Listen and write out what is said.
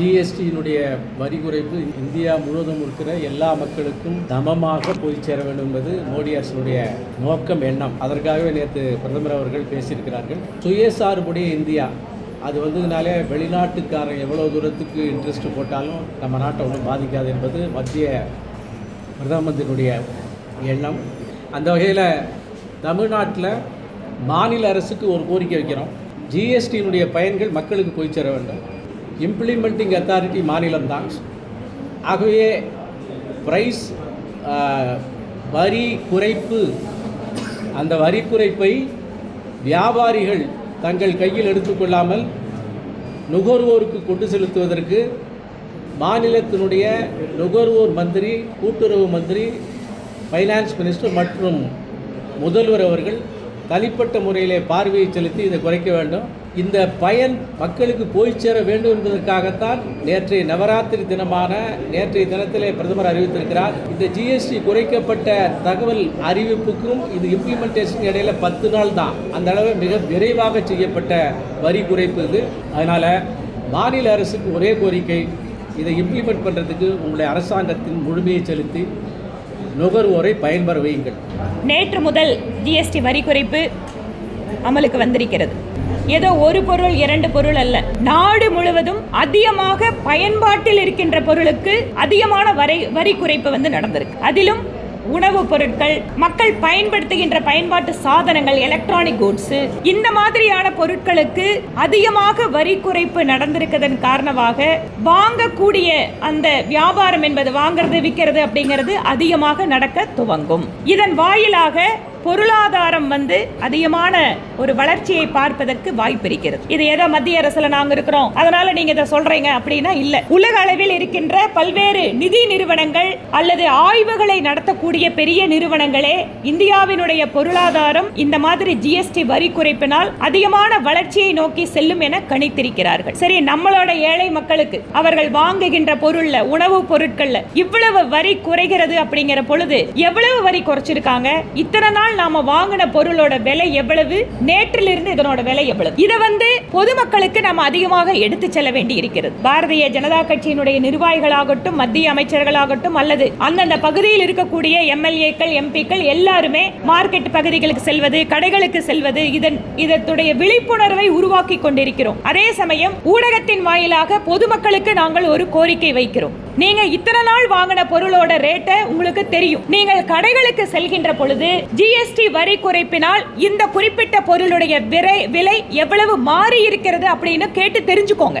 ஜிஎஸ்டியினுடைய வரி குறைப்பு இந்தியா முழுவதும் இருக்கிற எல்லா மக்களுக்கும் தமமாக போய் சேர வேண்டும் என்பது மோடி அரசுடைய நோக்கம் எண்ணம். அதற்காகவே நேற்று பிரதமர் அவர்கள் பேசியிருக்கிறார்கள். சுயசார்புடைய இந்தியா. அது வந்ததுனாலே வெளிநாட்டுக்காரன் எவ்வளோ தூரத்துக்கு இன்ட்ரெஸ்ட் போட்டாலும் நம்ம நாட்டை ஒன்றும் பாதிக்காது என்பது மத்திய பிரதம மந்திரியுடைய எண்ணம். அந்த வகையில் தமிழ்நாட்டில் மாநில அரசுக்கு ஒரு கோரிக்கை வைக்கிறோம். ஜிஎஸ்டியினுடைய பயன்கள் மக்களுக்கு போய் சேர வேண்டும். இம்ப்ளிமெண்டிங் அத்தாரிட்டி மாநிலம்தான் ஆகவே ப்ரைஸ் வரி குறைப்பு அந்த வரி குறைப்பை வியாபாரிகள் தங்கள் கையில் எடுத்துக்கொள்ளாமல் நுகர்வோருக்கு கொண்டு செலுத்துவதற்கு மாநிலத்தினுடைய நுகர்வோர் மந்திரி கூட்டுறவு மந்திரி ஃபைனான்ஸ் மினிஸ்டர் மற்றும் முதல்வர் அவர்கள் தனிப்பட்ட முறையிலே பார்வையை செலுத்தி இதை குறைக்க வேண்டும். இந்த பயன் மக்களுக்கு போய் சேர வேண்டும் என்பதற்காகத்தான் நேற்றைய நவராத்திரி தினமான நேற்றைய தினத்திலே பிரதமர் அறிவித்திருக்கிறார். இந்த ஜிஎஸ்டி குறைக்கப்பட்ட தகவல் அறிவிப்புக்கும் இது இம்ப்ளிமெண்டேஷன் இடையில பத்து நாள் தான். அந்த அளவு மிக விரைவாக செய்யப்பட்ட வரி குறைப்பு இது. அதனால் மாநில அரசுக்கு ஒரே கோரிக்கை இதை இம்ப்ளிமெண்ட் பண்ணுறதுக்கு உங்களுடைய அரசாங்கத்தின் முழுமையை செலுத்தி நுகர்வோரை பயன்பெற வையுங்கள். நேற்று முதல் ஜிஎஸ்டி வரி குறைப்பு அமலுக்கு வந்திருக்கிறது. ஏதோ ஒரு பொருள் இரண்டு பொருள் அல்ல. நாடு முழுவதும் அதிகமாக பயன்பாட்டில் இருக்கின்ற பொருளுக்கு அதிகமான வரி வரி குறைப்பு வந்து நடந்திருக்கு. அதிலும் உணவுப் பொருட்கள் மக்கள் பயன்படுத்துகின்ற பயன்பாட்டு சாதனங்கள் எலக்ட்ரானிக் கூட்ஸ் இந்த மாதிரியான பொருட்களுக்கு அதிகமாக வரி குறைப்பு நடந்திருக்கிறதன் காரணமாக வாங்கக்கூடிய அந்த வியாபாரம் என்பது வாங்குறது விற்கிறது அப்படிங்கிறது அதிகமாக நடக்க துவங்கும். இதன் வாயிலாக பொருளாதாரம் வந்து அதிகமான ஒரு வளர்ச்சியை பார்ப்பதற்கு வாய்ப்பு இருக்கிறது. இது ஏதோ மத்திய அரசுல நாங்க இருக்கிறோம். அதனால நீங்க இதை சொல்றீங்க அப்படின்னா இல்ல. உலக அளவில் இருக்கின்ற பல்வேறு நிதி நிறுவனங்கள் அல்லது ஆய்வுகளை நடத்தக்கூடிய பெரிய நிறுவனங்களே இந்தியாவினுடைய பொருளாதாரம் இந்த மாதிரி ஜிஎஸ்டி வரி குறைப்பினால் அதிகமான வளர்ச்சியை நோக்கி செல்லும் என கணித்திருக்கிறார்கள். சரி நம்மளோட ஏழை மக்களுக்கு அவர்கள் வாங்குகின்ற பொருள்ல உணவுப் பொருட்கள்ல இவ்வளவு வரி குறைகிறது அப்படிங்கிற பொழுது எவ்வளவு வரி குறைச்சிருக்காங்க? இத்தனை நாள் நாம வாங்கின பொருளோட விலை எவ்வளவு? நேற்றிலிருந்து இதனோட விலை எவ்வளவு? இதை வந்து பொதுமக்களுக்கு நாம் அதிகமாக எடுத்து செல்ல வேண்டி இருக்கிறது பாரதிய ஜனதா கட்சியினுடைய நிர்வாகிகளாகட்டும் மத்திய அமைச்சர்களாகட்டும் அல்லது அந்தந்த பகுதியில் இருக்கக்கூடிய எம்எல்ஏக்கள் எம்பிக்கள் எல்லாருமே மார்க்கெட் பகுதிகளுக்கு செல்வது கடைகளுக்கு செல்வது இதன் இதனுடைய விழிப்புணர்வை உருவாக்கி கொண்டிருக்கிறோம். அதே சமயம் ஊடகத்தின் வாயிலாக பொதுமக்களுக்கு நாங்கள் ஒரு கோரிக்கை வைக்கிறோம். நீங்க இத்தனை நாள் வாங்கின பொருளோட ரேட்டை உங்களுக்கு தெரியும். நீங்கள் கடைகளுக்கு செல்கின்ற பொழுது ஜிஎஸ்டி வரி குறைப்பினால் இந்த குறிப்பிட்ட பொருளுடைய விலை விலை எவ்வளவு மாறி இருக்கிறது அப்படின்னு கேட்டு தெரிஞ்சுக்கோங்க.